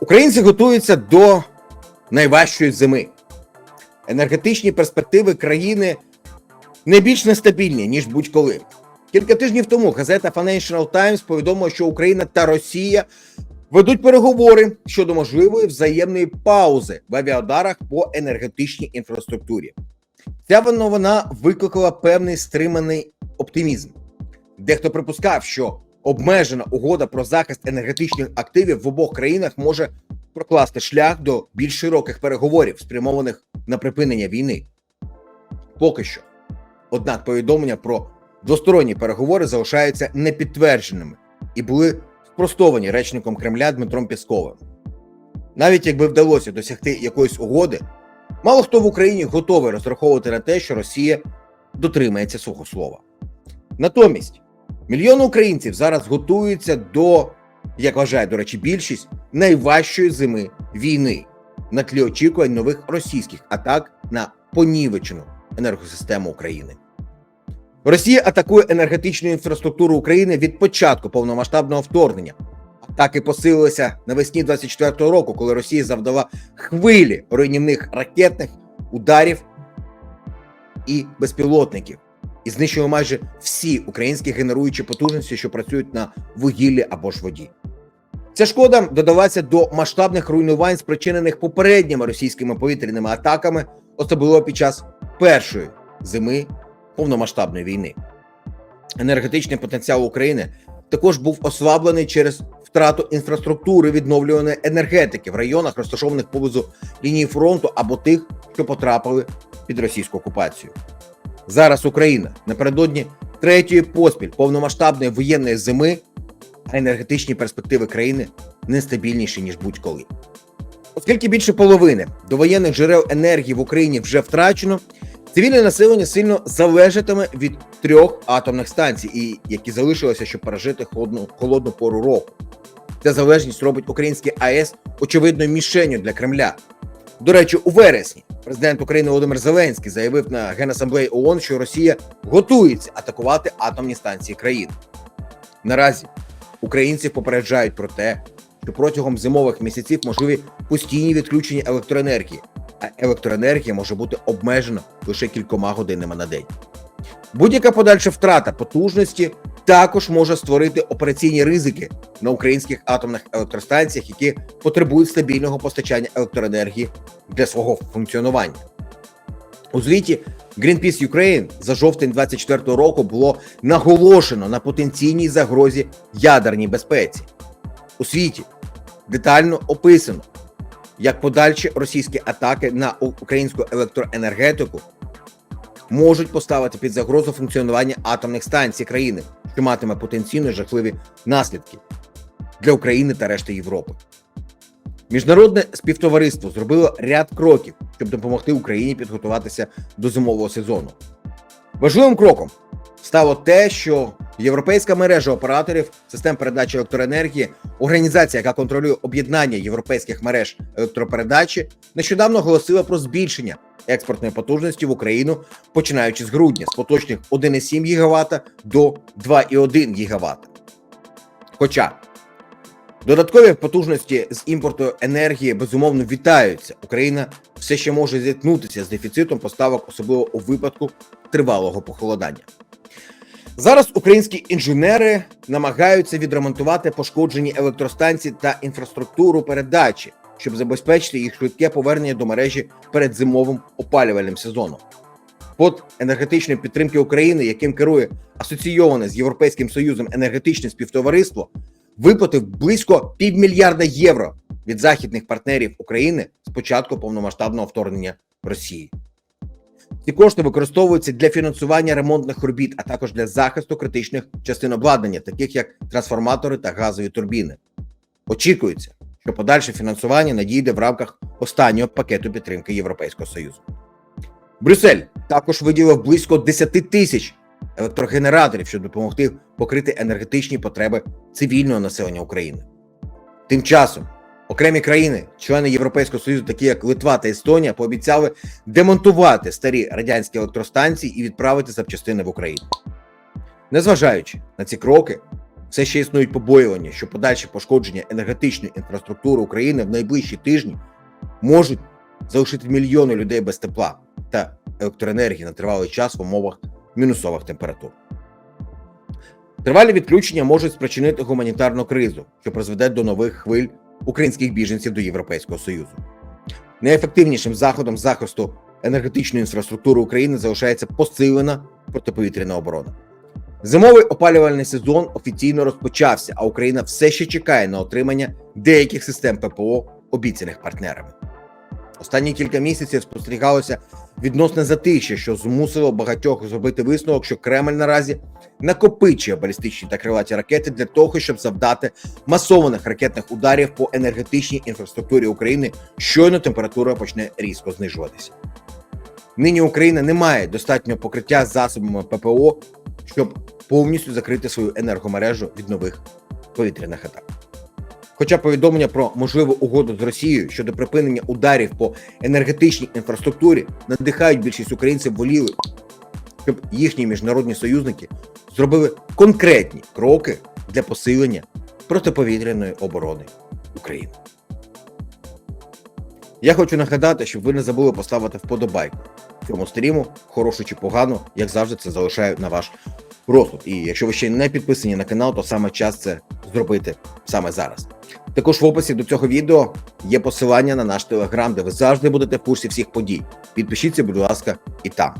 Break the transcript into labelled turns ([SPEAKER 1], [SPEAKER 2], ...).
[SPEAKER 1] Українці готуються до найважчої зими. Енергетичні перспективи країни не більш нестабільні, ніж будь-коли. Кілька тижнів тому газета Financial Times повідомила, що Україна та Росія ведуть переговори щодо можливої взаємної паузи в авіадарах по енергетичній інфраструктурі. Ця новина викликала певний стриманий оптимізм. Дехто припускав, що обмежена угода про захист енергетичних активів в обох країнах може прокласти шлях до більш широких переговорів, спрямованих на припинення війни. Поки що. Однак повідомлення про двосторонні переговори залишаються непідтвердженими і були спростовані речником Кремля Дмитром Пісковим. Навіть якби вдалося досягти якоїсь угоди, мало хто в Україні готовий розраховувати на те, що Росія дотримається свого слова. Натомість мільйони українців зараз готуються до, як вважає, до речі, більшість найважчої зими війни на тлі очікувань нових російських атак на понівечену енергосистему України. Росія атакує енергетичну інфраструктуру України від початку повномасштабного вторгнення. Атаки посилилися навесні 24-го року, коли Росія завдала хвилі руйнівних ракетних ударів і безпілотників і знищили майже всі українські генеруючі потужності, що працюють на вугіллі або ж воді. Ця шкода додалася до масштабних руйнувань, спричинених попередніми російськими повітряними атаками, особливо під час першої зими повномасштабної війни. Енергетичний потенціал України також був ослаблений через втрату інфраструктури відновлюваної енергетики в районах, розташованих поблизу лінії фронту або тих, що потрапили під російську окупацію. Зараз Україна напередодні третьої поспіль повномасштабної воєнної зими, а енергетичні перспективи країни нестабільніші ніж будь-коли. Оскільки більше половини довоєнних джерел енергії в Україні вже втрачено, цивільне населення сильно залежатиме від трьох атомних станцій, і які залишилися, щоб пережити холодну, холодну пору року. Ця залежність робить український АЕС очевидною мішенью для Кремля. До речі, у вересні президент України Володимир Зеленський заявив на Генасамблеї ООН, що Росія готується атакувати атомні станції країни. Наразі українців попереджають про те, що протягом зимових місяців можливі постійні відключення електроенергії, а електроенергія може бути обмежена лише кількома годинами на день. Будь-яка подальша втрата потужності також може створити операційні ризики на українських атомних електростанціях, які потребують стабільного постачання електроенергії для свого функціонування. У звіті Greenpeace Ukraine за жовтень 2024 року було наголошено на потенційній загрозі ядерній безпеці. У світі детально описано, як подальші російські атаки на українську електроенергетику можуть поставити під загрозу функціонування атомних станцій країни, що матиме потенційно жахливі наслідки для України та решти Європи. Міжнародне співтовариство зробило ряд кроків, щоб допомогти Україні підготуватися до зимового сезону. Важливим кроком стало те, що європейська мережа операторів систем передачі електроенергії, організація, яка контролює об'єднання європейських мереж електропередачі, нещодавно оголосила про збільшення експортної потужності в Україну, починаючи з грудня, з поточних 1,7 ГВт до 2,1 ГВт. Хоча додаткові потужності з імпорту енергії безумовно вітаються, Україна все ще може зіткнутися з дефіцитом поставок, особливо у випадку тривалого похолодання. Зараз українські інженери намагаються відремонтувати пошкоджені електростанції та інфраструктуру передачі, щоб забезпечити їх швидке повернення до мережі перед зимовим опалювальним сезоном. Фонд енергетичної підтримки України, яким керує асоційоване з Європейським Союзом енергетичне співтовариство, виплатив близько півмільярда євро від західних партнерів України з початку повномасштабного вторгнення Росії. Ці кошти використовуються для фінансування ремонтних робіт, а також для захисту критичних частин обладнання, таких як трансформатори та газові турбіни. Очікується, що подальше фінансування надійде в рамках останнього пакету підтримки Європейського Союзу. Брюссель також виділив близько 10 тисяч електрогенераторів, щоб допомогти покрити енергетичні потреби цивільного населення України. Тим часом окремі країни, члени Європейського Союзу, такі як Литва та Естонія, пообіцяли демонтувати старі радянські електростанції і відправити запчастини в Україну. Незважаючи на ці кроки, все ще існують побоювання, що подальше пошкодження енергетичної інфраструктури України в найближчі тижні можуть залишити мільйони людей без тепла та електроенергії на тривалий час в умовах мінусових температур. Тривалі відключення можуть спричинити гуманітарну кризу, що призведе до нових хвиль українських біженців до Європейського Союзу. Найефективнішим заходом захисту енергетичної інфраструктури України залишається посилена протиповітряна оборона. Зимовий опалювальний сезон офіційно розпочався, а Україна все ще чекає на отримання деяких систем ППО, обіцяних партнерами. Останні кілька місяців спостерігалося відносне затишя, що змусило багатьох зробити висновок, що Кремль наразі накопичує балістичні та крилаті ракети для того, щоб завдати масованих ракетних ударів по енергетичній інфраструктурі України, щойно температура почне різко знижуватися. Нині Україна не має достатнього покриття засобами ППО, щоб повністю закрити свою енергомережу від нових повітряних атак. Хоча повідомлення про можливу угоду з Росією щодо припинення ударів по енергетичній інфраструктурі надихають більшість українців воліли, щоб їхні міжнародні союзники зробили конкретні кроки для посилення протиповітряної оборони України. Я хочу нагадати, щоб ви не забули поставити вподобайку цьому стріму, хорошу чи погану, як завжди, це залишаю на ваш розсуд. І якщо ви ще не підписані на канал, то саме час це зробити саме зараз. Також в описі до цього відео є посилання на наш телеграм, де ви завжди будете в курсі всіх подій. Підпишіться, будь ласка, і там.